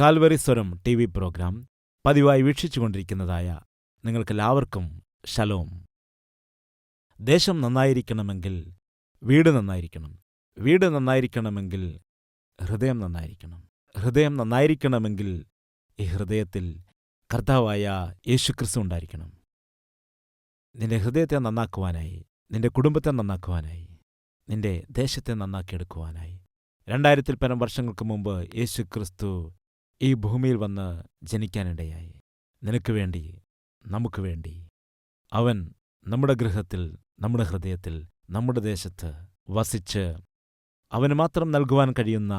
Calvary സ്വരം T V programme പതിവായി വീക്ഷിച്ചുകൊണ്ടിരിക്കുന്നതായ നിങ്ങൾക്കെല്ലാവർക്കും ശലോം. ദേശം നന്നായിരിക്കണമെങ്കിൽ വീട് നന്നായിരിക്കണം. വീട് നന്നായിരിക്കണമെങ്കിൽ ഹൃദയം നന്നായിരിക്കണം. ഹൃദയം നന്നായിരിക്കണമെങ്കിൽ ഈ ഹൃദയത്തിൽ കർത്താവായ യേശുക്രിസ്തു ഉണ്ടായിരിക്കണം. നിന്റെ ഹൃദയത്തെ നന്നാക്കുവാനായി നിന്റെ കുടുംബത്തെ നന്നാക്കുവാനായി നിന്റെ ദേശത്തെ നന്നാക്കിയെടുക്കുവാനായി. രണ്ടായിരത്തിൽ പരം വർഷങ്ങൾക്ക് മുമ്പ് യേശുക്രിസ്തു ഈ ഭൂമിയിൽ വന്ന് ജനിക്കാനിടയായി. നിനക്ക് വേണ്ടി നമുക്ക് വേണ്ടി. അവൻ നമ്മുടെ ഗൃഹത്തിൽ നമ്മുടെ ഹൃദയത്തിൽ നമ്മുടെ ദേശത്ത് വസിച്ച് അവന് മാത്രം നൽകുവാൻ കഴിയുന്ന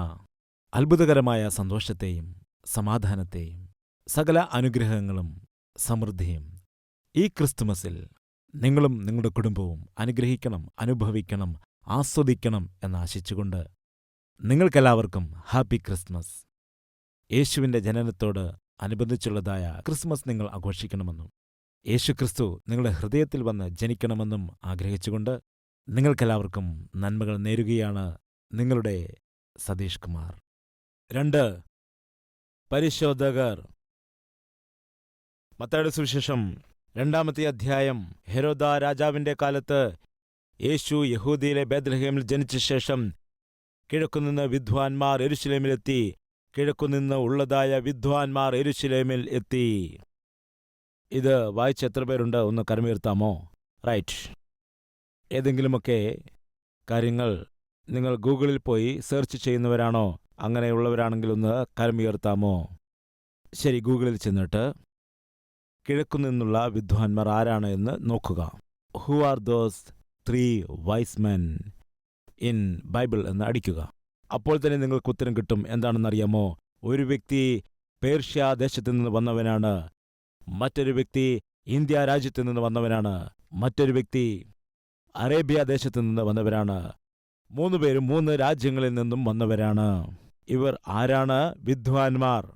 അത്ഭുതകരമായ സന്തോഷത്തെയും സമാധാനത്തെയും സകല അനുഗ്രഹങ്ങളും സമൃദ്ധിയും ഈ ക്രിസ്തുമസിൽ നിങ്ങളും നിങ്ങളുടെ കുടുംബവും അനുഗ്രഹിക്കണം അനുഭവിക്കണം ആസ്വദിക്കണം എന്നാശിച്ചുകൊണ്ട് നിങ്ങൾക്കെല്ലാവർക്കും ഹാപ്പി ക്രിസ്മസ് യേശുവിന്റെ ജനനത്തോട് അനുബന്ധിച്ചുള്ളതായ ക്രിസ്മസ് നിങ്ങൾ ആഘോഷിക്കണമെന്നും യേശുക്രിസ്തു നിങ്ങളുടെ ഹൃദയത്തിൽ വന്ന് ജനിക്കണമെന്നും ആഗ്രഹിച്ചുകൊണ്ട് നിങ്ങൾക്കെല്ലാവർക്കും നന്മകൾ നേരുകയാണ് നിങ്ങളുടെ സതീഷ് കുമാർ രണ്ട് പരിശോധകർ. മത്തയുടെ സുവിശേഷം രണ്ടാമത്തെ അധ്യായം ഹെരോദ രാജാവിന്റെ കാലത്ത് യേശു യഹൂദിയിലെ ബേദ്ലഹേമിൽ ജനിച്ച ശേഷം കിഴക്കുനിന്ന് വിദ്വാൻമാർ എരുശിലേമിലെത്തി കിഴക്കുനിന്ന് ഉള്ളതായ വിദ്വാൻമാർ എരുശിലേമിൽ എത്തി. ഇത് വായിച്ച എത്ര പേരുണ്ട്? ഒന്ന് കരമുയർത്താമോ റൈറ്റ്. ഏതെങ്കിലുമൊക്കെ കാര്യങ്ങൾ നിങ്ങൾ ഗൂഗിളിൽ പോയി സെർച്ച് ചെയ്യുന്നവരാണോ? അങ്ങനെയുള്ളവരാണെങ്കിൽ ഒന്ന് കരമുയർത്താമോ ശരി ഗൂഗിളിൽ ചെന്നിട്ട് കിഴക്കുനിന്നുള്ള വിദ്വാൻമാർ ആരാണ് എന്ന് നോക്കുക. Who are those three wise men in Bible എന്ന് അടിക്കുക. അപ്പോൾ തന്നെ നിങ്ങൾക്ക് ഉത്തരം കിട്ടും. എന്താണെന്നറിയാമോ? ഒരു വ്യക്തി പേർഷ്യ ദേശത്തു നിന്ന് വന്നവനാണ്. മറ്റൊരു വ്യക്തി ഇന്ത്യ രാജ്യത്തു നിന്ന് വന്നവനാണ്. മറ്റൊരു വ്യക്തി അറേബ്യ ദേശത്തു നിന്ന് വന്നവരാണ്. മൂന്ന് പേരും മൂന്ന് രാജ്യങ്ങളിൽ നിന്നും വന്നവരാണ്. ഇവർ ആരാണ്? വിദ്വാൻമാർ.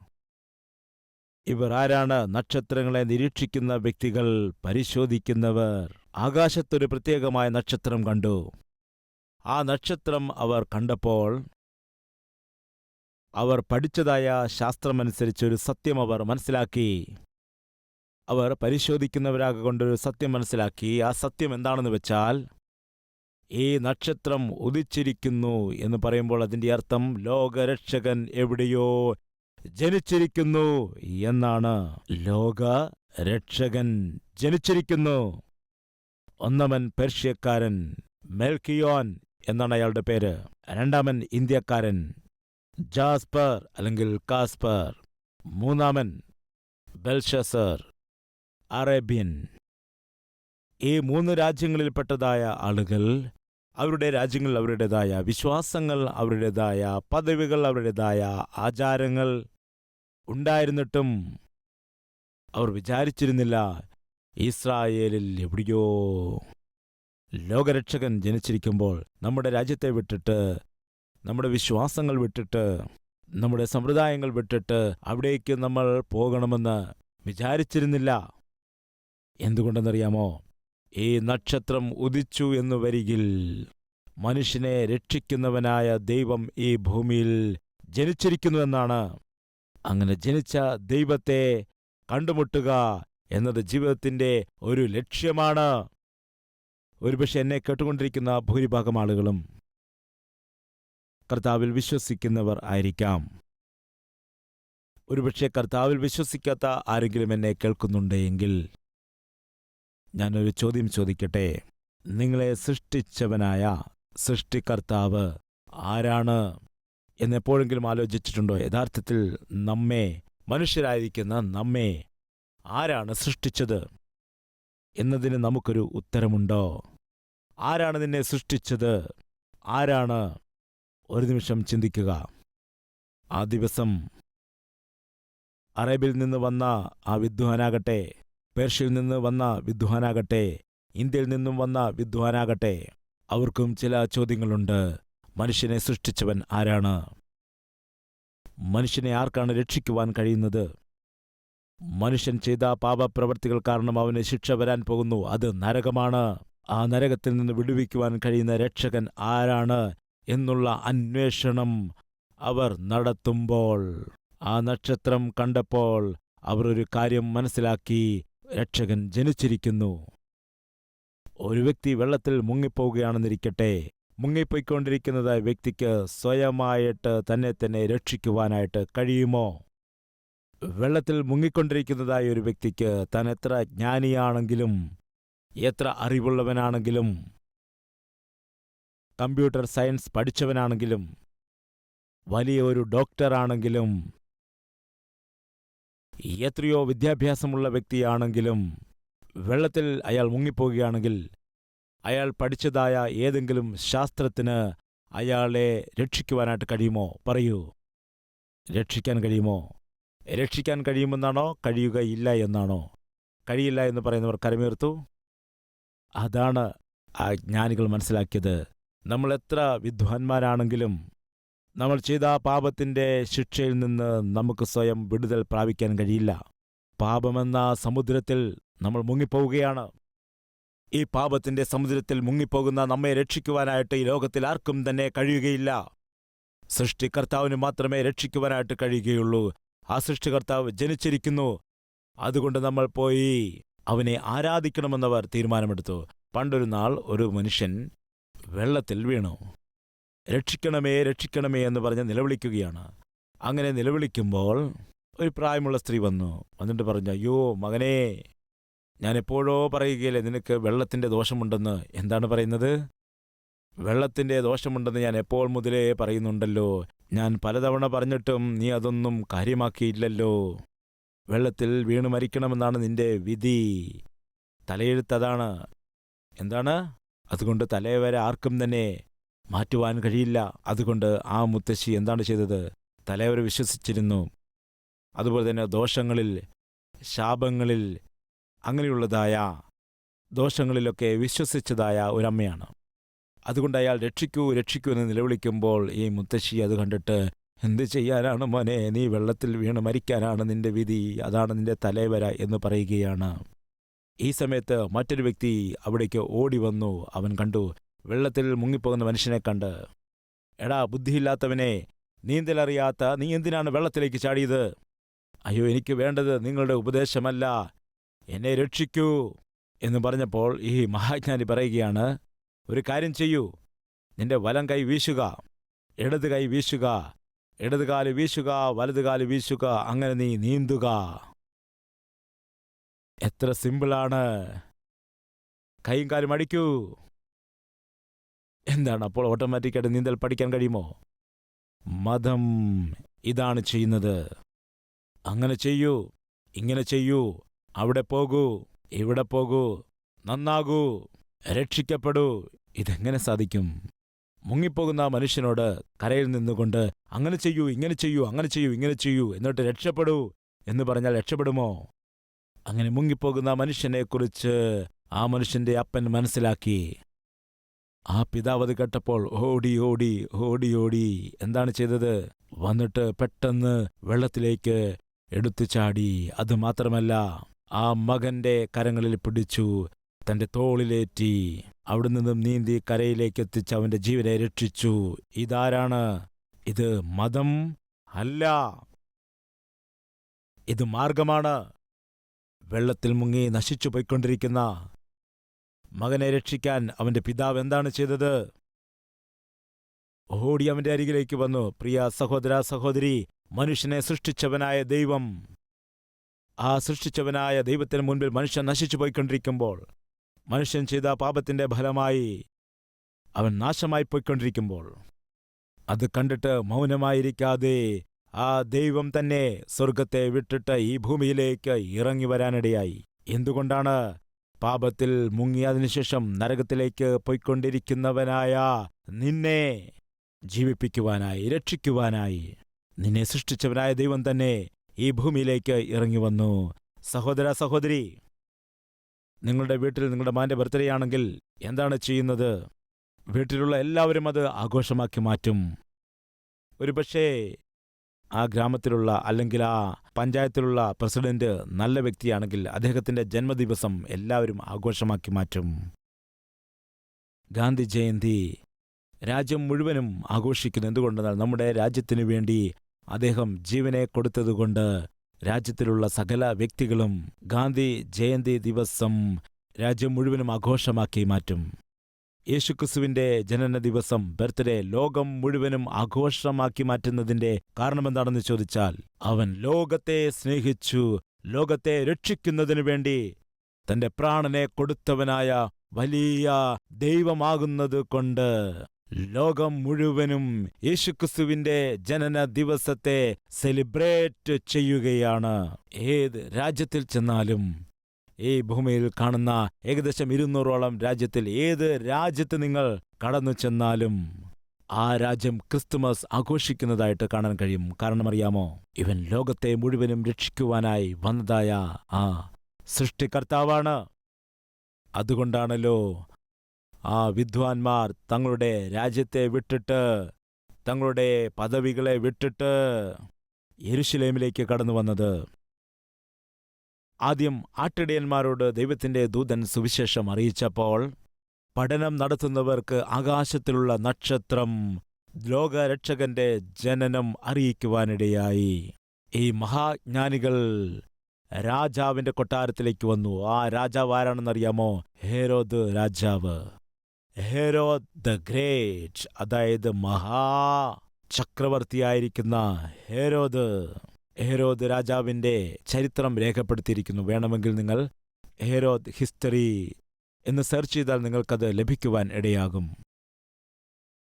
ഇവർ ആരാണ്? നക്ഷത്രങ്ങളെ നിരീക്ഷിക്കുന്ന വ്യക്തികൾ പരിശോധിക്കുന്നവർ. ആകാശത്തൊരു പ്രത്യേകമായ നക്ഷത്രം കണ്ടു. ആ നക്ഷത്രം അവർ കണ്ടപ്പോൾ അവർ പഠിച്ചതായ ശാസ്ത്രമനുസരിച്ച് ഒരു സത്യം അവർ മനസ്സിലാക്കി. അവർ പരിശോധിക്കുന്നവരാകൊണ്ടൊരു സത്യം മനസ്സിലാക്കി. ആ സത്യം എന്താണെന്ന് വെച്ചാൽ ഈ നക്ഷത്രം ഉദിച്ചിരിക്കുന്നു എന്ന് പറയുമ്പോൾ അതിന്റെ അർത്ഥം ലോകരക്ഷകൻ എവിടെയോ ജനിച്ചിരിക്കുന്നു എന്നാണ്. ലോക രക്ഷകൻ ജനിച്ചിരിക്കുന്നു. ഒന്നമൻ പേർഷ്യക്കാരൻ മെൽക്കിയോൻ എന്നാണ് അയാളുടെ പേര്. രണ്ടാമൻ ഇന്ത്യക്കാരൻ. ജാസ്പർ അല്ലെങ്കിൽ കാസ്പർ. മൂന്നാമൻ ബെൽഷസർ അറേബ്യൻ. ഈ മൂന്ന് രാജ്യങ്ങളിൽപ്പെട്ടതായ ആളുകൾ അവരുടെ രാജ്യങ്ങൾ അവരുടേതായ വിശ്വാസങ്ങൾ അവരുടേതായ പദവികൾ അവരുടേതായ ആചാരങ്ങൾ ഉണ്ടായിരുന്നിട്ടും അവർ വിചാരിച്ചിരുന്നില്ല ഇസ്രായേലിൽ എവിടെയോ ലോകരക്ഷകൻ ജനിച്ചിരിക്കുമ്പോൾ നമ്മുടെ രാജ്യത്തെ വിട്ടിട്ട് നമ്മുടെ വിശ്വാസങ്ങൾ വിട്ടിട്ട് നമ്മുടെ സമ്പ്രദായങ്ങൾ വിട്ടിട്ട് അവിടേക്ക് നമ്മൾ പോകണമെന്ന് വിചാരിച്ചിരുന്നില്ല. എന്തുകൊണ്ടെന്നറിയാമോ? ഈ നക്ഷത്രം ഉദിച്ചു എന്നു വരികിൽ മനുഷ്യനെ രക്ഷിക്കുന്നവനായ ദൈവം ഈ ഭൂമിയിൽ ജനിച്ചിരിക്കുന്നുവെന്നാണ് അങ്ങനെ ജനിച്ച ദൈവത്തെ കണ്ടുമുട്ടുക എന്നത് ജീവിതത്തിന്റെ ഒരു ലക്ഷ്യമാണ്. ഒരുപക്ഷെ എന്നെ കേട്ടുകൊണ്ടിരിക്കുന്ന ഭൂരിഭാഗം ആളുകളും കർത്താവിൽ വിശ്വസിക്കുന്നവർ ആയിരിക്കാം. ഒരുപക്ഷെ കർത്താവിൽ വിശ്വസിക്കാത്ത ആരെങ്കിലും എന്നെ കേൾക്കുന്നുണ്ടെങ്കിൽ ഞാനൊരു ചോദ്യം ചോദിക്കട്ടെ? നിങ്ങളെ സൃഷ്ടിച്ചവനായ സൃഷ്ടികർത്താവ് ആരാണ് എന്നെപ്പോഴെങ്കിലും ആലോചിച്ചിട്ടുണ്ടോ? യഥാർത്ഥത്തിൽ നമ്മെ മനുഷ്യരായിരിക്കുന്ന നമ്മെ ആരാണ് സൃഷ്ടിച്ചത് എന്നതിന് നമുക്കൊരു ഉത്തരമുണ്ടോ? ആരാണ് നിന്നെ സൃഷ്ടിച്ചത്? ആരാണ് ഒരു നിമിഷം ചിന്തിക്കുക. ആ ദിവസം അറേബ്യയിൽ നിന്ന് വന്ന ആ വിദ്വാനാകട്ടെ പേർഷ്യയിൽ നിന്ന് വന്ന വിദ്വാനാകട്ടെ ഇന്ത്യയിൽ നിന്നും വന്ന വിദ്വാനാകട്ടെ അവർക്കും ചില ചോദ്യങ്ങളുണ്ട്. മനുഷ്യനെ സൃഷ്ടിച്ചവൻ ആരാണ്? മനുഷ്യനെ ആർക്കാണ് രക്ഷിക്കുവാൻ കഴിയുന്നത്? മനുഷ്യൻ ചെയ്ത പാപപ്രവർത്തികൾ കാരണം അവന് ശിക്ഷ വരാൻ പോകുന്നു. അത് നരകമാണ്. ആ നരകത്തിൽ നിന്ന് വിടുവിക്കുവാൻ കഴിയുന്ന രക്ഷകൻ ആരാണ്? എന്നുള്ള അന്വേഷണം അവർ നടത്തുമ്പോൾ ആ നക്ഷത്രം കണ്ടപ്പോൾ അവർ ഒരു കാര്യം മനസ്സിലാക്കി രക്ഷകൻ ജനിച്ചിരിക്കുന്നു. ഒരു വ്യക്തി വെള്ളത്തിൽ മുങ്ങിപ്പോവുകയാണെന്നിരിക്കട്ടെ മുങ്ങിപ്പോയിക്കൊണ്ടിരിക്കുന്നതായ വ്യക്തിക്ക് സ്വയമായിട്ട് തന്നെ തന്നെ രക്ഷിക്കുവാനായിട്ട് കഴിയുമോ? വെള്ളത്തിൽ മുങ്ങിക്കൊണ്ടിരിക്കുന്നതായ ഒരു വ്യക്തിക്ക് താൻ എത്ര ജ്ഞാനിയാണെങ്കിലും എത്ര അറിവുള്ളവനാണെങ്കിലും കമ്പ്യൂട്ടർ സയൻസ് പഠിച്ചവനാണെങ്കിലും വലിയ ഒരു ഡോക്ടറാണെങ്കിലും എത്രയോ വിദ്യാഭ്യാസമുള്ള വ്യക്തിയാണെങ്കിലും വെള്ളത്തിൽ അയാൾ മുങ്ങിപ്പോവുകയാണെങ്കിൽ അയാൾ പഠിച്ചതായ ഏതെങ്കിലും ശാസ്ത്രത്തിന് അയാളെ രക്ഷിക്കുവാനായിട്ട് കഴിയുമോ? പറയൂ. രക്ഷിക്കാൻ കഴിയുമോ? രക്ഷിക്കാൻ കഴിയുമെന്നാണോ? കഴിയുകയില്ല എന്നാണോ? കഴിയില്ല എന്ന് പറയുന്നവർ കരമേർത്തു. അതാണ് ആ ജ്ഞാനികൾ മനസ്സിലാക്കിയത്. നമ്മൾ എത്ര വിദ്വാൻമാരാണെങ്കിലും നമ്മൾ ചെയ്ത പാപത്തിന്റെ ശിക്ഷയിൽ നിന്ന് നമുക്ക് സ്വയം വിടുതൽ പ്രാപിക്കാൻ കഴിയില്ല. പാപമെന്ന സമുദ്രത്തിൽ നമ്മൾ മുങ്ങിപ്പോവുകയാണ്. ഈ പാപത്തിന്റെ സമുദ്രത്തിൽ മുങ്ങിപ്പോകുന്ന നമ്മെ രക്ഷിക്കുവാനായിട്ട് ഈ ലോകത്തിൽ ആർക്കും തന്നെ കഴിയുകയില്ല. സൃഷ്ടികർത്താവിന് മാത്രമേ രക്ഷിക്കുവാനായിട്ട് കഴിയുകയുള്ളൂ. ആ സൃഷ്ടികർത്താവ് ജനിച്ചിരിക്കുന്നു. അതുകൊണ്ട് നമ്മൾ പോയി അവനെ ആരാധിക്കണമെന്നവർ തീരുമാനമെടുത്തു. പണ്ടൊരു നാൾ ഒരു മനുഷ്യൻ വെള്ളത്തിൽ വീണു. രക്ഷിക്കണമേ രക്ഷിക്കണമേ എന്ന് പറഞ്ഞ് നിലവിളിക്കുകയാണ്. അങ്ങനെ നിലവിളിക്കുമ്പോൾ ഒരു പ്രായമുള്ള സ്ത്രീ വന്നു. വന്നിട്ട് പറഞ്ഞു അയ്യോ മകനേ ഞാൻ എപ്പോഴോ പറയുകയില്ലേ നിനക്ക് വെള്ളത്തിന്റെ ദോഷമുണ്ടെന്ന്. എന്താണ് പറയുന്നത്? വെള്ളത്തിന്റെ ദോഷമുണ്ടെന്ന് ഞാൻ എപ്പോൾ മുതലേ പറയുന്നുണ്ടല്ലോ. ഞാൻ പലതവണ പറഞ്ഞിട്ടും നീ അതൊന്നും കാര്യമാക്കിയില്ലല്ലോ. വെള്ളത്തിൽ വീണ് മരിക്കണമെന്നാണ് നിന്റെ വിധി. തലയെഴുത്തതാണ് എന്താണ്? അതുകൊണ്ട് തലവരെ ആർക്കും തന്നെ മാറ്റുവാൻ കഴിയില്ല. അതുകൊണ്ട് ആ മുത്തശ്ശി എന്താണ് ചെയ്തത്? തലയവരെ വിശ്വസിച്ചിരുന്നു. അതുപോലെ തന്നെ ദോഷങ്ങളിൽ ശാപങ്ങളിൽ അങ്ങനെയുള്ളതായ ദോഷങ്ങളിലൊക്കെ വിശ്വസിച്ചതായ ഒരമ്മയാണ്. അതുകൊണ്ട് അയാൾ രക്ഷിക്കൂ രക്ഷിക്കൂ എന്ന് നിലവിളിക്കുമ്പോൾ ഈ മുത്തശ്ശി അത് കണ്ടിട്ട് എന്ത് ചെയ്യാനാണ് മോനെ? നീ വെള്ളത്തിൽ വീണ് മരിക്കാനാണ് നിന്റെ വിധി. അതാണ് നിന്റെ തലവര എന്ന് പറയുകയാണ്. ഈ സമയത്ത് മറ്റൊരു വ്യക്തി അവിടേക്ക് ഓടി വന്നു. അവൻ കണ്ടു വെള്ളത്തിൽ മുങ്ങിപ്പോകുന്ന മനുഷ്യനെ കണ്ട്. എടാ ബുദ്ധിയില്ലാത്തവനെ നീന്തലറിയാത്ത നീ എന്തിനാണ് വെള്ളത്തിലേക്ക് ചാടിയത്? അയ്യോ എനിക്ക് വേണ്ടത് നിങ്ങളുടെ ഉപദേശമല്ല. എന്നെ രക്ഷിക്കൂ എന്ന് പറഞ്ഞപ്പോൾ ഈ മഹാജ്ഞാനി പറയുകയാണ് ഒരു കാര്യം ചെയ്യൂ. നിന്റെ വലം കൈ വീശുക ഇടത് കൈ വീശുക ഇടതുകാൽ വീശുക വലതുകാൽ വീശുക അങ്ങനെ നീ നീന്തുക. എത്ര സിമ്പിളാണ്. കൈയും കാലും അടിക്കൂ. എന്താണ് അപ്പോൾ ഓട്ടോമാറ്റിക്കായിട്ട് നീന്തൽ പഠിക്കാൻ കഴിയുമോ? മതം ഇതാണ് ചെയ്യുന്നത്. അങ്ങനെ ചെയ്യൂ ഇങ്ങനെ ചെയ്യൂ അവിടെ പോകൂ ഇവിടെ പോകൂ നന്നാകൂ രക്ഷിക്കപ്പെടൂ ഇതെങ്ങനെ സാധിക്കും? മുങ്ങിപ്പോകുന്ന മനുഷ്യനോട് കരയിൽ നിന്നുകൊണ്ട് അങ്ങനെ ചെയ്യൂ ഇങ്ങനെ ചെയ്യൂ അങ്ങനെ ചെയ്യൂ ഇങ്ങനെ ചെയ്യൂ എന്നിട്ട് രക്ഷപ്പെടൂ എന്ന് പറഞ്ഞാൽ രക്ഷപ്പെടുമോ? അങ്ങനെ മുങ്ങിപ്പോകുന്ന മനുഷ്യനെക്കുറിച്ച് ആ മനുഷ്യന്റെ അപ്പൻ മനസ്സിലാക്കി. ആ പിതാവ് അത് കേട്ടപ്പോൾ ഓടി ഓടി ഓടി ഓടി എന്താണ് ചെയ്തത്? വന്നിട്ട് പെട്ടെന്ന് വെള്ളത്തിലേക്ക് എടുത്തു ചാടി. അത് മാത്രമല്ല ആ മകന്റെ കരങ്ങളിൽ പിടിച്ചു തന്റെ തോളിലേറ്റി അവിടെ നിന്നും നീന്തി കരയിലേക്ക് എത്തിച്ച് അവന്റെ ജീവനെ രക്ഷിച്ചു. ഇതാരാണ്? ഇത് മതം അല്ല. ഇത് മാർഗമാണ്. വെള്ളത്തിൽ മുങ്ങി നശിച്ചു പോയിക്കൊണ്ടിരിക്കുന്ന മകനെ രക്ഷിക്കാൻ അവന്റെ പിതാവ് എന്താണ് ചെയ്തത്? ഓടി അവന്റെ അരികിലേക്ക് വന്നു. പ്രിയ സഹോദര സഹോദരി മനുഷ്യനെ സൃഷ്ടിച്ചവനായ ദൈവം. ആ സൃഷ്ടിച്ചവനായ ദൈവത്തിന് മുൻപിൽ മനുഷ്യൻ നശിച്ചു പോയിക്കൊണ്ടിരിക്കുമ്പോൾ മനുഷ്യൻ ചെയ്ത പാപത്തിന്റെ ഫലമായി അവൻ നാശമായി പോയിക്കൊണ്ടിരിക്കുമ്പോൾ അത് കണ്ടിട്ട് മൗനമായിരിക്കാതെ ആ ദൈവം തന്നെ സ്വർഗത്തെ വിട്ടിട്ട് ഈ ഭൂമിയിലേക്ക് ഇറങ്ങി വരാനിടയായി. എന്തുകൊണ്ടാണ് പാപത്തിൽ മുങ്ങിയതിനുശേഷം നരകത്തിലേക്ക് പോയിക്കൊണ്ടിരിക്കുന്നവനായ നിന്നെ ജീവിപ്പിക്കുവാനായി രക്ഷിക്കുവാനായി? നിന്നെ സൃഷ്ടിച്ചവനായ ദൈവം തന്നെ ഈ ഭൂമിയിലേക്ക് ഇറങ്ങി വന്നു. സഹോദര സഹോദരി നിങ്ങളുടെ വീട്ടിൽ നിങ്ങളുടെ മാന്റെ ബർത്ത്ഡേ ആണെങ്കിൽ എന്താണ് ചെയ്യുന്നത്? വീട്ടിലുള്ള എല്ലാവരും അത് ആഘോഷമാക്കി മാറ്റും. ഒരുപക്ഷേ ആ ഗ്രാമത്തിലുള്ള അല്ലെങ്കിൽ ആ പഞ്ചായത്തിലുള്ള പ്രസിഡന്റ് നല്ല വ്യക്തിയാണെങ്കിൽ അദ്ദേഹത്തിന്റെ ജന്മദിവസം എല്ലാവരും ആഘോഷമാക്കി മാറ്റും. ഗാന്ധി ജയന്തി രാജ്യം മുഴുവനും ആഘോഷിക്കുന്നു. എന്തുകൊണ്ടെന്നാൽ നമ്മുടെ രാജ്യത്തിനു വേണ്ടി അദ്ദേഹം ജീവനെ കൊടുത്തതുകൊണ്ട് രാജ്യത്തിലുള്ള സകല വ്യക്തികളും ഗാന്ധി ജയന്തി ദിവസം രാജ്യം മുഴുവനും ആഘോഷമാക്കി മാറ്റും. യേശുക്രിസ്തുവിന്റെ ജനന ദിവസം ബർത്ത്ഡേ ലോകം മുഴുവനും ആഘോഷമാക്കി മാറ്റുന്നതിന്റെ കാരണമെന്താണെന്ന് ചോദിച്ചാൽ അവൻ ലോകത്തെ സ്നേഹിച്ചു ലോകത്തെ രക്ഷിക്കുന്നതിനു വേണ്ടി തന്റെ പ്രാണനെ കൊടുത്തവനായ വലിയ ദൈവമാകുന്നതുകൊണ്ട് ലോകം മുഴുവനും യേശുക്രിസ്തുവിന്റെ ജനന ദിവസത്തെ സെലിബ്രേറ്റ് ചെയ്യുകയാണ്. ഏത് രാജ്യത്തിൽ ചെന്നാലും ഈ ഭൂമിയിൽ കാണുന്ന ഏകദേശം ഇരുന്നൂറോളം രാജ്യത്തിൽ ഏത് രാജ്യത്ത് നിങ്ങൾ കടന്നു ചെന്നാലും ആ രാജ്യം ക്രിസ്തുമസ് ആഘോഷിക്കുന്നതായിട്ട് കാണാൻ കഴിയും. കാരണം അറിയാമോ ഇവൻ ലോകത്തെ മുഴുവനും രക്ഷിക്കുവാനായി വന്നതായ ആ സൃഷ്ടികർത്താവാണ്. അതുകൊണ്ടാണല്ലോ ആ വിദ്വാൻമാർ തങ്ങളുടെ രാജ്യത്തെ വിട്ടിട്ട് തങ്ങളുടെ പദവികളെ വിട്ടിട്ട് യെരുശലേമിലേക്ക് കടന്നു വന്നത്. ആദ്യം ആട്ടിടയന്മാരോട് ദൈവത്തിന്റെ ദൂതൻ സുവിശേഷം അറിയിച്ചപ്പോൾ പഠനം നടത്തുന്നവർക്ക് ആകാശത്തിലുള്ള നക്ഷത്രം ലോകരക്ഷകന്റെ ജനനം അറിയിക്കുവാനിടയായി. ഈ മഹാജ്ഞാനികൾ രാജാവിന്റെ കൊട്ടാരത്തിലേക്ക് വന്നു. ആ രാജാവ് ആരാണെന്നറിയാമോ? ഹേരോദ് രാജാവ്. ഹേരോദ് ദ ഗ്രേറ്റ് അതായത് മഹാ ചക്രവർത്തിയായിരിക്കുന്ന ഹേരോദ്. ഹേരോദ് രാജാവിന്റെ ചരിത്രം രേഖപ്പെടുത്തിയിരിക്കുന്നു. വേണമെങ്കിൽ നിങ്ങൾ ഹെറോദ് ഹിസ്റ്ററി എന്ന് സെർച്ച് ചെയ്താൽ നിങ്ങൾക്കത് ലഭിക്കുവാൻ ഇടയാകും.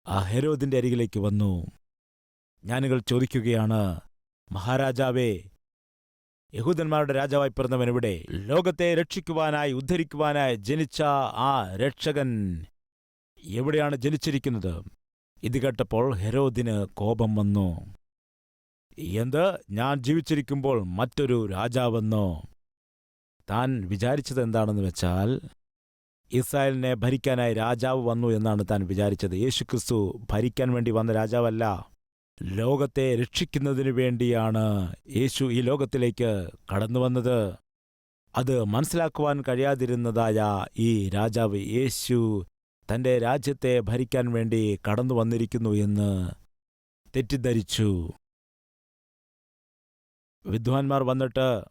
ആ ഹെരോദിന്റെ അരികിലേക്ക് വന്നു. ഞാനുകൾ ചോദിക്കുകയാണ് മഹാരാജാവേ യഹൂദന്മാരുടെ രാജാവായി പിറന്നവൻ ഇവിടെ ലോകത്തെ രക്ഷിക്കുവാനായി ഉദ്ധരിക്കുവാനായി ജനിച്ച ആ രക്ഷകൻ എവിടെയാണ് ജനിച്ചിരിക്കുന്നത്? ഇത് കേട്ടപ്പോൾ ഹെരോദിന് കോപം വന്നു. എന്ത്? ഞാൻ ജീവിച്ചിരിക്കുമ്പോൾ മറ്റൊരു രാജാവെന്നോ? താൻ വിചാരിച്ചത് എന്താണെന്ന് വെച്ചാൽ ഇസ്രായേലിനെ ഭരിക്കാനായി രാജാവ് വന്നു എന്നാണ് താൻ വിചാരിച്ചത്. യേശുക്രിസ്തു ഭരിക്കാൻ വേണ്ടി വന്ന രാജാവല്ല ലോകത്തെ രക്ഷിക്കുന്നതിനു വേണ്ടിയാണ് യേശു ഈ ലോകത്തിലേക്ക് കടന്നു വന്നത്. അത് മനസ്സിലാക്കുവാൻ കഴിയാതിരുന്നതായ ഈ രാജാവ് യേശു തന്റെ രാജ്യത്തെ ഭരിക്കാൻ വേണ്ടി കടന്നു വന്നിരിക്കുന്നു എന്ന് തെറ്റിദ്ധരിച്ചു. വിദ്വാൻമാർ വന്നിട്ട്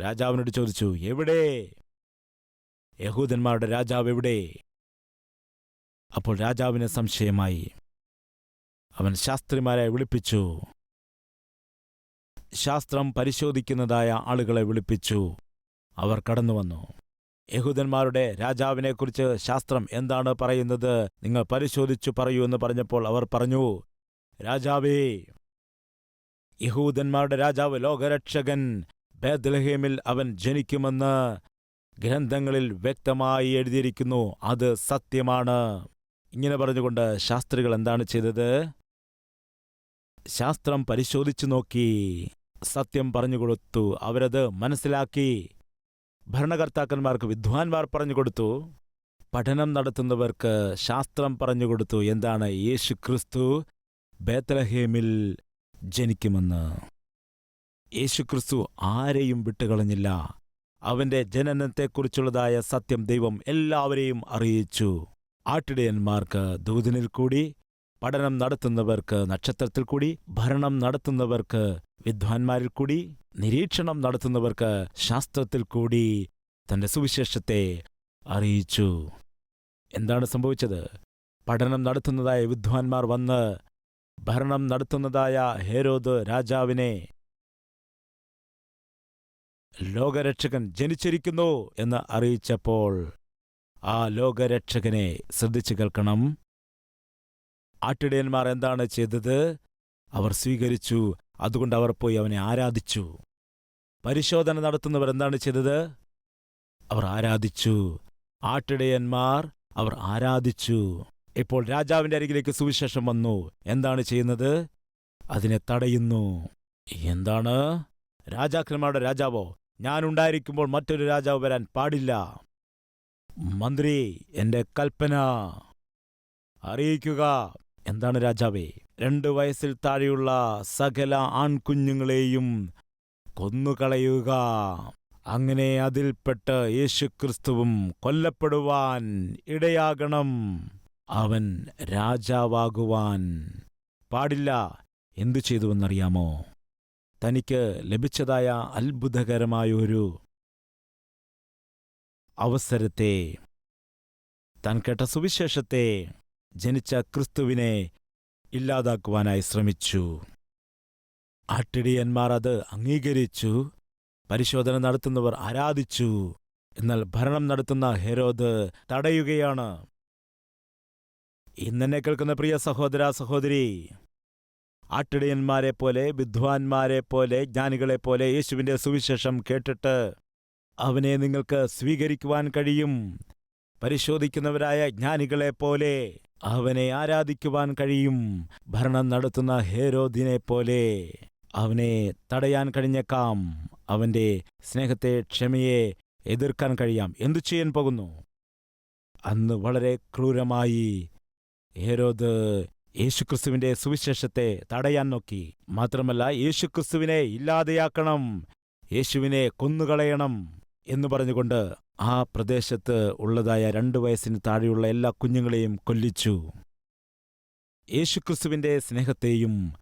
രാജാവിനോട് ചോദിച്ചു എവിടെ? യഹൂദന്മാരുടെ രാജാവ് എവിടെ? അപ്പോൾ രാജാവിന് സംശയമായി. അവൻ ശാസ്ത്രിമാരെ വിളിപ്പിച്ചു. ശാസ്ത്രം പരിശോധിക്കുന്നതായ ആളുകളെ വിളിപ്പിച്ചു. അവർ കടന്നു വന്നു. യഹൂദന്മാരുടെ രാജാവിനെക്കുറിച്ച് ശാസ്ത്രം എന്താണ് പറയുന്നത്? നിങ്ങൾ പരിശോധിച്ചു പറയൂ എന്ന് പറഞ്ഞപ്പോൾ അവർ പറഞ്ഞു രാജാവേ യഹൂദന്മാരുടെ രാജാവ് ലോകരക്ഷകൻ ബേദ്ലഹേമിൽ അവൻ ജനിക്കുമെന്ന് ഗ്രന്ഥങ്ങളിൽ വ്യക്തമായി എഴുതിയിരിക്കുന്നു. അത് സത്യമാണ്. ഇങ്ങനെ പറഞ്ഞുകൊണ്ട് ശാസ്ത്രികൾ എന്താണ് ചെയ്തത്? ശാസ്ത്രം പരിശോധിച്ചു നോക്കി. സത്യം പറഞ്ഞു കൊടുത്തു. അവരത് മനസ്സിലാക്കി. ഭരണകർത്താക്കന്മാർക്ക് വിദ്വാൻമാർ പറഞ്ഞുകൊടുത്തു പഠനം നടത്തുന്നവർക്ക് ശാസ്ത്രം പറഞ്ഞു കൊടുത്തു. എന്താണ്? യേശു ക്രിസ്തു ബേത്തലഹേമിൽ ജനിക്കുമെന്ന്. യേശുക്രിസ്തു ആരെയും വിട്ടുകളഞ്ഞില്ല. അവന്റെ ജനനത്തെക്കുറിച്ചുള്ളതായ സത്യം ദൈവം എല്ലാവരെയും അറിയിച്ചു. ആട്ടിടയന്മാർക്ക് ദൂതനിൽ കൂടി പഠനം നടത്തുന്നവർക്ക് നക്ഷത്രത്തിൽ കൂടി ഭരണം നടത്തുന്നവർക്ക് വിദ്വാൻമാരിൽ കൂടി നിരീക്ഷണം നടത്തുന്നവർക്ക് ശാസ്ത്രത്തിൽ കൂടി തന്റെ സുവിശേഷത്തെ അറിയിച്ചു. എന്താണ് സംഭവിച്ചത്? പഠനം നടത്തുന്നതായ വിദ്വാൻമാർ വന്ന് ഭരണം നടത്തുന്നതായ ഹേരോദ് രാജാവിനെ ലോകരക്ഷകൻ ജനിച്ചിരിക്കുന്നു എന്ന് അറിയിച്ചപ്പോൾ ആ ലോകരക്ഷകനെ ശ്രദ്ധിച്ചു കേൾക്കണം. ആട്ടിടയന്മാർ എന്താണ് ചെയ്തത്? അവർ സ്വീകരിച്ചു. അതുകൊണ്ട് അവർ പോയി അവനെ ആരാധിച്ചു. പരിശോധന നടത്തുന്നവർ എന്താണ് ചെയ്തത്? അവർ ആരാധിച്ചു. ആട്ടിടയന്മാർ അവർ ആരാധിച്ചു. ഇപ്പോൾ രാജാവിന്റെ അരികിലേക്ക് സുവിശേഷം വന്നു. എന്താണ് ചെയ്യുന്നത്? അതിനെ തടയുന്നു. എന്താണ്? രാജാക്കന്മാരുടെ രാജാവോ? ഞാനുണ്ടായിരിക്കുമ്പോൾ മറ്റൊരു രാജാവ് വരാൻ പാടില്ല. മന്ത്രി എന്റെ കൽപ്പന. അറിയിക്കുക. എന്താണ് രാജാവേ? രണ്ടു വയസ്സിൽ താഴെയുള്ള സകല ആൺകുഞ്ഞുങ്ങളെയും കൊന്നുകളയുക. അങ്ങനെ അതിൽപ്പെട്ട് യേശുക്രിസ്തുവും കൊല്ലപ്പെടുവാൻ ഇടയാകണം. അവൻ രാജാവാകുവാൻ പാടില്ല. എന്തു ചെയ്തുവെന്നറിയാമോ? തനിക്ക് ലഭിച്ചതായ അത്ഭുതകരമായൊരു അവസരത്തെ താൻ കേട്ട സുവിശേഷത്തെ ജനിച്ച ക്രിസ്തുവിനെ ഇല്ലാതാക്കുവാനായി ശ്രമിച്ചു. ആട്ടിടിയന്മാർ അത് അംഗീകരിച്ചു. പരിശോധന നടത്തുന്നവർ ആരാധിച്ചു. എന്നാൽ ഭരണം നടത്തുന്ന ഹെരോദ് തടയുകയാണ്. ഇന്നെന്നെ കേൾക്കുന്ന പ്രിയ സഹോദര സഹോദരി. ആട്ടിടയന്മാരെ പോലെ വിദ്വാൻമാരെ പോലെ ജ്ഞാനികളെ പോലെ യേശുവിന്റെ സുവിശേഷം കേട്ടിട്ട് അവനെ നിങ്ങൾക്ക് സ്വീകരിക്കുവാൻ കഴിയും. പരിശോധിക്കുന്നവരായ ജ്ഞാനികളെ പോലെ അവനെ ആരാധിക്കുവാൻ കഴിയും. ഭരണം നടത്തുന്ന ഹേരോദിനെ പോലെ അവനെ തടയാൻ കഴിഞ്ഞേക്കാം. അവന്റെ സ്നേഹത്തെ ക്ഷമയെ എതിർക്കാൻ കഴിയാം. എന്തു ചെയ്യാൻ പോകുന്നു? അന്ന് വളരെ ക്രൂരമായി ഹേരോദ് യേശുക്രിസ്തുവിന്റെ സുവിശേഷത്തെ തടയാൻ നോക്കി. മാത്രമല്ല യേശുക്രിസ്തുവിനെ ഇല്ലാതെയാക്കണം യേശുവിനെ കൊന്നുകളയണം എന്ന് പറഞ്ഞുകൊണ്ട് ആ പ്രദേശത്ത് ഉള്ളതായ രണ്ടു വയസ്സിന് താഴെയുള്ള എല്ലാ കുഞ്ഞുങ്ങളെയും കൊല്ലിച്ചു. യേശുക്രിസ്തുവിന്റെ സ്നേഹത്തെയും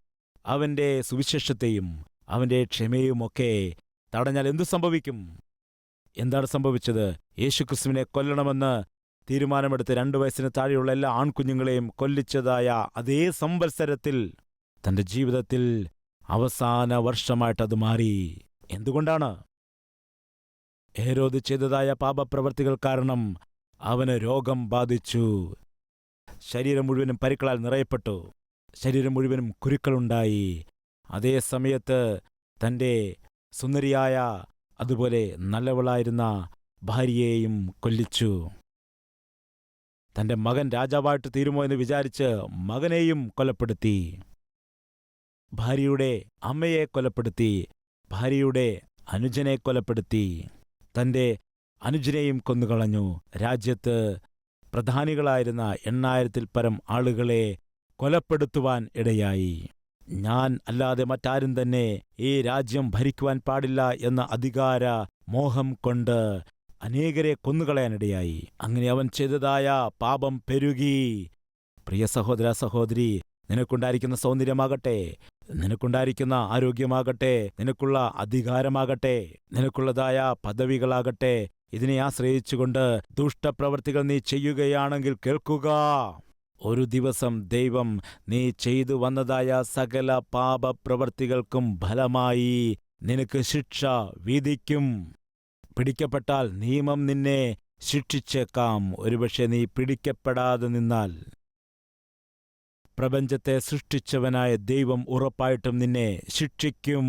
അവന്റെ സുവിശേഷത്തെയും അവന്റെ ക്ഷമയുമൊക്കെ തടഞ്ഞാൽ എന്തു സംഭവിക്കും? എന്താണ് സംഭവിച്ചത്? യേശുക്രിസ്തുവിനെ കൊല്ലണമെന്ന് തീരുമാനമെടുത്ത് രണ്ടു വയസ്സിന് താഴെയുള്ള എല്ലാ ആൺകുഞ്ഞുങ്ങളെയും കൊല്ലിച്ചതായ അതേ സംവത്സരത്തിൽ തന്റെ ജീവിതത്തിൽ അവസാന വർഷമായിട്ടത് മാറി. എന്തുകൊണ്ടാണ്? ഏരോത് ചെയ്തതായ പാപപ്രവർത്തികൾ കാരണം അവന് രോഗം ബാധിച്ചു. ശരീരം മുഴുവനും പരിക്കളാൽ നിറയപ്പെട്ടു. ശരീരം മുഴുവനും കുരുക്കളുണ്ടായി. അതേ സമയത്ത് തന്റെ സുന്ദരിയായ അതുപോലെ നല്ലവളായിരുന്ന ഭാര്യയെയും കൊല്ലിച്ചു. തന്റെ മകൻ രാജാവായിട്ട് തീരുമോ എന്ന് വിചാരിച്ച് മകനെയും കൊലപ്പെടുത്തി. ഭാര്യയുടെ അമ്മയെ കൊലപ്പെടുത്തി. ഭാര്യയുടെ അനുജനെ കൊലപ്പെടുത്തി. തന്റെ അനുജനെയും കൊന്നുകളഞ്ഞു. രാജ്യത്ത് പ്രധാനികളായിരുന്ന എണ്ണായിരത്തിൽ പരം ആളുകളെ കൊലപ്പെടുത്തുവാൻ ഇടയായി. ഞാൻ അല്ലാതെ മറ്റാരും തന്നെ ഈ രാജ്യം ഭരിക്കുവാൻ പാടില്ല എന്ന അധികാര മോഹം കൊണ്ട് അനേകരെ കൊന്നുകളയാനിടയായി. അങ്ങനെ അവൻ ചെയ്തതായ പാപം പെരുകി. പ്രിയ സഹോദര സഹോദരി നിനക്കുണ്ടായിരിക്കുന്ന സൗന്ദര്യമാകട്ടെ നിനക്കുണ്ടായിരിക്കുന്ന ആരോഗ്യമാകട്ടെ നിനക്കുള്ള അധികാരമാകട്ടെ നിനക്കുള്ളതായ പദവികളാകട്ടെ ഇതിനെ ആശ്രയിച്ചുകൊണ്ട് ദുഷ്ടപ്രവർത്തികൾ നീ ചെയ്യുകയാണെങ്കിൽ കേൾക്കുക. ഒരു ദിവസം ദൈവം നീ ചെയ്തു വന്നതായ സകല പാപപ്രവർത്തികൾക്കും ഫലമായി നിനക്ക് ശിക്ഷ വിധിക്കും പിടിക്കപ്പെട്ടാൽ നിയമം നിന്നെ ശിക്ഷിച്ചേക്കാം. ഒരുപക്ഷെ നീ പിടിക്കപ്പെടാതെ നിന്നാൽ പ്രപഞ്ചത്തെ സൃഷ്ടിച്ചവനായ ദൈവം ഉറപ്പായിട്ടും നിന്നെ ശിക്ഷിക്കും.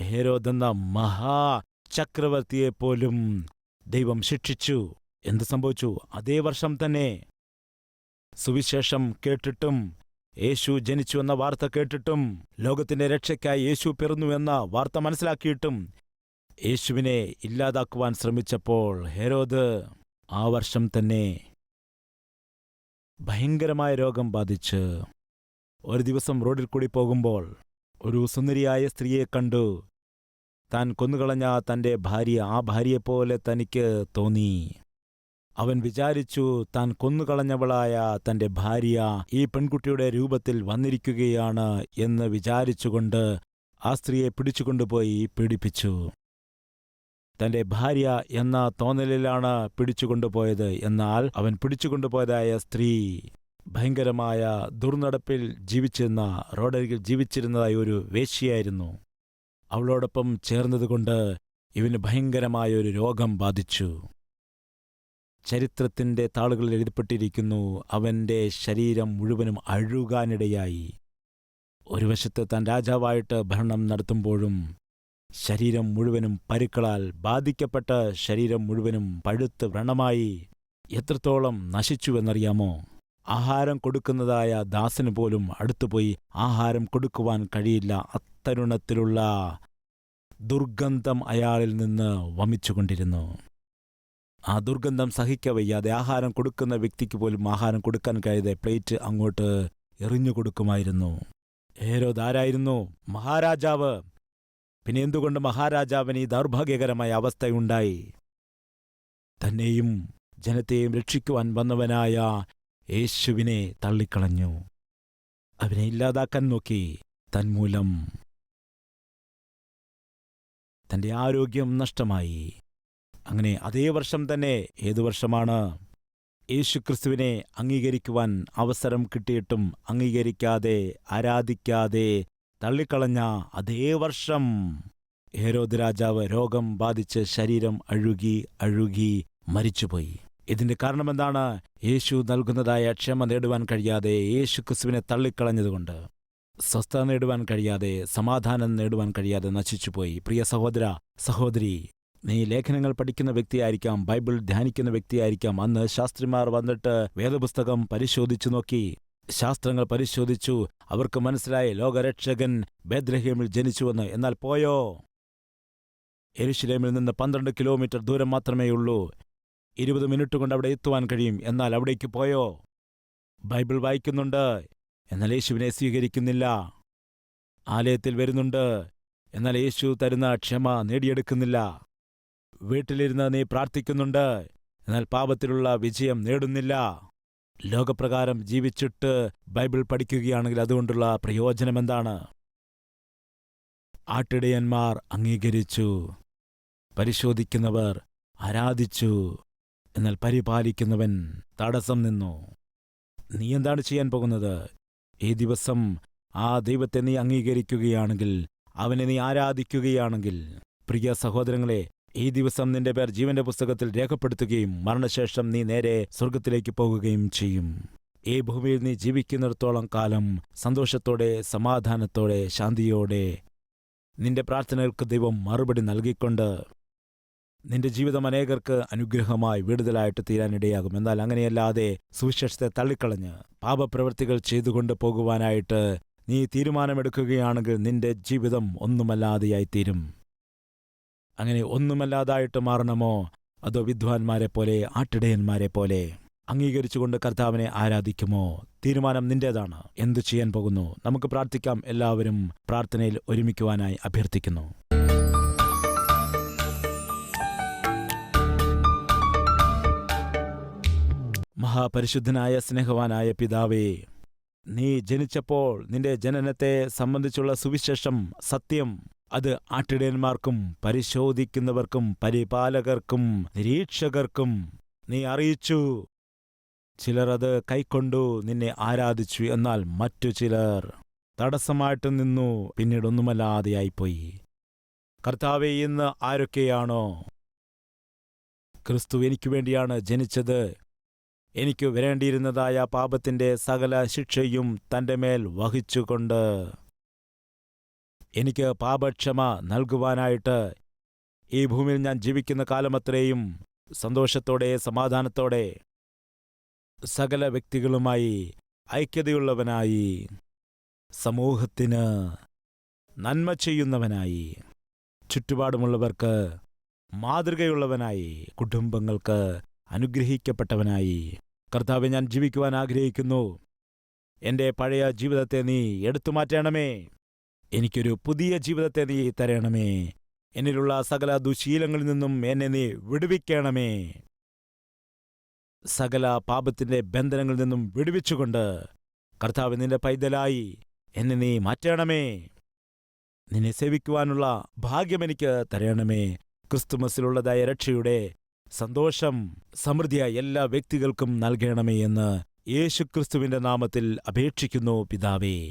ഹേരോദെന്ന മഹാ ചക്രവർത്തിയെപ്പോലും ദൈവം ശിക്ഷിച്ചു. എന്ത് സംഭവിച്ചു? അതേ വർഷം തന്നെ സുവിശേഷം കേട്ടിട്ടും യേശു ജനിച്ചു എന്ന വാർത്ത കേട്ടിട്ടും ലോകത്തിന്റെ രക്ഷയ്ക്കായി യേശു പിറന്നു എന്ന വാർത്ത മനസ്സിലാക്കിയിട്ടും യേശുവിനെ ഇല്ലാതാക്കുവാൻ ശ്രമിച്ചപ്പോൾ ഹെരോദ് ആ വർഷം തന്നെ ഭയങ്കരമായ രോഗം ബാധിച്ച് ഒരു ദിവസം റോഡിൽ കൂടി പോകുമ്പോൾ ഒരു സുന്ദരിയായ സ്ത്രീയെ കണ്ടു. താൻ കൊന്നുകളഞ്ഞ തന്റെ ഭാര്യ ആ ഭാര്യയെപ്പോലെ തനിക്ക് തോന്നി. അവൻ വിചാരിച്ചു താൻ കൊന്നുകളഞ്ഞവളായ തന്റെ ഭാര്യ ഈ പെൺകുട്ടിയുടെ രൂപത്തിൽ വന്നിരിക്കുകയാണ് എന്ന് വിചാരിച്ചുകൊണ്ട് ആ സ്ത്രീയെ പിടിച്ചുകൊണ്ടുപോയി പീഡിപ്പിച്ചു. തന്റെ ഭാര്യ എന്ന തോന്നലിലാണ് പിടിച്ചുകൊണ്ടുപോയത്. എന്നാൽ അവൻ പിടിച്ചുകൊണ്ടുപോയതായ സ്ത്രീ ഭയങ്കരമായ ദുർനടപ്പിൽ ജീവിച്ചിരുന്ന റോഡരികിൽ ജീവിച്ചിരുന്നതായ ഒരു വേശിയായിരുന്നു അവളോടൊപ്പം ചേർന്നതുകൊണ്ട് ഇവന് ഭയങ്കരമായ ഒരു രോഗം ബാധിച്ചു. ചരിത്രത്തിന്റെ താളുകളിൽ എഴുതപ്പെട്ടിരിക്കുന്നു അവന്റെ ശരീരം മുഴുവനും അഴുകാനിടയായി. ഒരു വശത്ത് താൻ രാജാവായിട്ട് ഭരണം നടത്തുമ്പോഴും ശരീരം മുഴുവനും പരുക്കളാൽ ബാധിക്കപ്പെട്ട ശരീരം മുഴുവനും പഴുത്ത് വ്രണമായി എത്രത്തോളം നശിച്ചുവെന്നറിയാമോ? ആഹാരം കൊടുക്കുന്നതായ ദാസന് പോലും അടുത്തുപോയി ആഹാരം കൊടുക്കുവാൻ കഴിയില്ല. അത്തരുണത്തിലുള്ള ദുർഗന്ധം അയാളിൽ നിന്ന് വമിച്ചുകൊണ്ടിരുന്നു. ആ ദുർഗന്ധം സഹിക്കവയ്യാതെ ആഹാരം കൊടുക്കുന്ന വ്യക്തിക്ക് പോലും ആഹാരം കൊടുക്കാൻ കഴിയാതെ പ്ലേറ്റ് അങ്ങോട്ട് എറിഞ്ഞു ഏരോ ആരായിരുന്നു മഹാരാജാവ് പിന്നെ എന്തുകൊണ്ട് മഹാരാജാവിന് ഈ ദൗർഭാഗ്യകരമായ അവസ്ഥയുണ്ടായി? തന്നെയും ജനത്തെയും രക്ഷിക്കുവാൻ വന്നവനായ യേശുവിനെ തള്ളിക്കളഞ്ഞു. അവനെ ഇല്ലാതാക്കാൻ നോക്കി തന്മൂലം. തന്റെ ആരോഗ്യം നഷ്ടമായി. അങ്ങനെ അതേ വർഷം തന്നെ ഏതു വർഷമാണ് യേശുക്രിസ്തുവിനെ അംഗീകരിക്കുവാൻ അവസരം കിട്ടിയിട്ടും അംഗീകരിക്കാതെ ആരാധിക്കാതെ തള്ളിക്കളഞ്ഞ അതേ വർഷം ഹേരോദ് രാജാവ് രോഗം ബാധിച്ച് ശരീരം അഴുകി അഴുകി മരിച്ചുപോയി. ഇതിന്റെ കാരണമെന്താണ്? യേശു നൽകുന്നതായ ക്ഷമ നേടുവാൻ കഴിയാതെ യേശു ക്രിസ്തുവിനെ തള്ളിക്കളഞ്ഞതുകൊണ്ട്. സ്വസ്ഥത നേടുവാൻ കഴിയാതെ സമാധാനം നേടുവാൻ കഴിയാതെ നശിച്ചുപോയി. പ്രിയ സഹോദര സഹോദരി നീ ലേഖനങ്ങൾ പഠിക്കുന്ന വ്യക്തിയായിരിക്കാം ബൈബിൾ ധ്യാനിക്കുന്ന വ്യക്തിയായിരിക്കാം. അന്ന് ശാസ്ത്രിമാർ വന്നിട്ട് വേദപുസ്തകം പരിശോധിച്ചു നോക്കി. ശാസ്ത്രങ്ങൾ പരിശോധിച്ചു. അവർക്ക് മനസ്സിലായി ലോകരക്ഷകൻ ബേദ്രഹീമിൽ ജനിച്ചുവെന്ന്. എന്നാൽ പോയോ? എരുഷലേമിൽ നിന്ന് പന്ത്രണ്ട് കിലോമീറ്റർ ദൂരം മാത്രമേയുള്ളൂ ഇരുപത് മിനിറ്റ് കൊണ്ട് അവിടെ എത്തുവാൻ കഴിയും. എന്നാൽ അവിടേക്ക് പോയോ? ബൈബിൾ വായിക്കുന്നുണ്ട്. എന്നാൽ യേശുവിനെ സ്വീകരിക്കുന്നില്ല. ആലയത്തിൽ വരുന്നുണ്ട്. എന്നാൽ യേശു തരുന്ന ക്ഷമ നേടിയെടുക്കുന്നില്ല. വീട്ടിലിരുന്ന് നീ പ്രാർത്ഥിക്കുന്നുണ്ട്. എന്നാൽ പാപത്തിലുള്ള വിജയം നേടുന്നില്ല. ലോകപ്രകാരം ജീവിച്ചിട്ട് ബൈബിൾ പഠിക്കുകയാണെങ്കിൽ അതുകൊണ്ടുള്ള പ്രയോജനമെന്താണ് ആട്ടിടയന്മാർ അംഗീകരിച്ചു പരിശോധിക്കുന്നവർ ആരാധിച്ചു എന്നാൽ പരിപാലിക്കുന്നവൻ തടസ്സം നിന്നു. നീ എന്താണ് ചെയ്യാൻ പോകുന്നത്? ഈ ദിവസം ആ ദൈവത്തെ നീ അംഗീകരിക്കുകയാണെങ്കിൽ അവനെ നീ ആരാധിക്കുകയാണെങ്കിൽ പ്രിയ സഹോദരങ്ങളെ ഈ ദിവസം നിന്റെ പേർ ജീവന്റെ പുസ്തകത്തിൽ രേഖപ്പെടുത്തുകയും മരണശേഷം നീ നേരെ സ്വർഗത്തിലേക്ക് പോകുകയും ചെയ്യും. ഈ ഭൂമിയിൽ നീ ജീവിക്കുന്നിടത്തോളം കാലം സന്തോഷത്തോടെ സമാധാനത്തോടെ ശാന്തിയോടെ നിന്റെ പ്രാർത്ഥനകൾക്ക് ദൈവം മറുപടി നൽകിക്കൊണ്ട് നിന്റെ ജീവിതം അനേകർക്ക് അനുഗ്രഹമായി വിടുതലായിട്ട് തീരാനിടയാകും. എന്നാൽ അങ്ങനെയല്ലാതെ സുവിശേഷത്തെ തള്ളിക്കളഞ്ഞ് പാപപ്രവൃത്തികൾ ചെയ്തുകൊണ്ട് പോകുവാനായിട്ട് നീ തീരുമാനമെടുക്കുകയാണെങ്കിൽ നിന്റെ ജീവിതം ഒന്നുമല്ലാതെയായി തീരും അങ്ങനെ ഒന്നുമല്ലാതായിട്ട് മാറണമോ? അതോ വിദ്വാൻമാരെ പോലെ ആട്ടിടയന്മാരെ പോലെ അംഗീകരിച്ചുകൊണ്ട് കർത്താവിനെ ആരാധിക്കുമോ? തീരുമാനം നിന്റേതാണ്. എന്തു ചെയ്യാൻ പോകുന്നു? നമുക്ക് പ്രാർത്ഥിക്കാം. എല്ലാവരും പ്രാർത്ഥനയിൽ ഒരുമിക്കുവാനായി അഭ്യർത്ഥിക്കുന്നു. മഹാപരിശുദ്ധനായ സ്നേഹവാനായ പിതാവേ നീ ജനിച്ചപ്പോൾ നിന്റെ ജനനത്തെ സംബന്ധിച്ചുള്ള സുവിശേഷം സത്യം അത് ആട്ടിടയന്മാർക്കും പരിശോധിക്കുന്നവർക്കും പരിപാലകർക്കും നിരീക്ഷകർക്കും. നീ അറിയിച്ചു. ചിലർ അത് കൈക്കൊണ്ടു നിന്നെ ആരാധിച്ചു എന്നാൽ മറ്റു ചിലർ തടസ്സമായിട്ട് നിന്നു പിന്നീടൊന്നുമല്ലാതെയായിപ്പോയി. കർത്താവെ ഇന്ന് ആരൊക്കെയാണോ? ക്രിസ്തു എനിക്കു വേണ്ടിയാണ് ജനിച്ചത്. എനിക്കു വരേണ്ടിയിരുന്നതായ പാപത്തിന്റെ സകല ശിക്ഷയും തന്റെ മേൽ വഹിച്ചുകൊണ്ട് എനിക്ക് പാപക്ഷമ നൽകുവാനായിട്ട് ഈ ഭൂമിയിൽ ഞാൻ ജീവിക്കുന്ന കാലമത്രയും സന്തോഷത്തോടെ സമാധാനത്തോടെ സകല വ്യക്തികളുമായി ഐക്യതയുള്ളവനായി സമൂഹത്തിന് നന്മ ചെയ്യുന്നവനായി ചുറ്റുപാടുമുള്ളവർക്ക് മാതൃകയുള്ളവനായി കുടുംബങ്ങൾക്ക് അനുഗ്രഹിക്കപ്പെട്ടവനായി. കർത്താവ് ഞാൻ ജീവിക്കുവാൻ ആഗ്രഹിക്കുന്നു. എന്റെ പഴയ ജീവിതത്തെ നീ എടുത്തു മാറ്റണമേ എനിക്കൊരു പുതിയ ജീവിതത്തെ നീ തരണമേ. എന്നിലുള്ള സകല ദുശീലങ്ങളിൽ നിന്നും എന്നെ നീ വിടുവിക്കണമേ. സകല പാപത്തിന്റെ ബന്ധനങ്ങളിൽ നിന്നും വിടുവിച്ചുകൊണ്ട് കർത്താവ് നിന്റെ പൈതലായി എന്നെ നീ മാറ്റണമേ. നിന്നെ സേവിക്കുവാനുള്ള ഭാഗ്യം എനിക്ക് തരണമേ. ക്രിസ്തുമസിലുള്ളതായ രക്ഷയുടെ സന്തോഷം സമൃദ്ധിയായ എല്ലാ വ്യക്തികൾക്കും നൽകണമേ എന്ന് യേശുക്രിസ്തുവിന്റെ നാമത്തിൽ അപേക്ഷിക്കുന്നു പിതാവേ.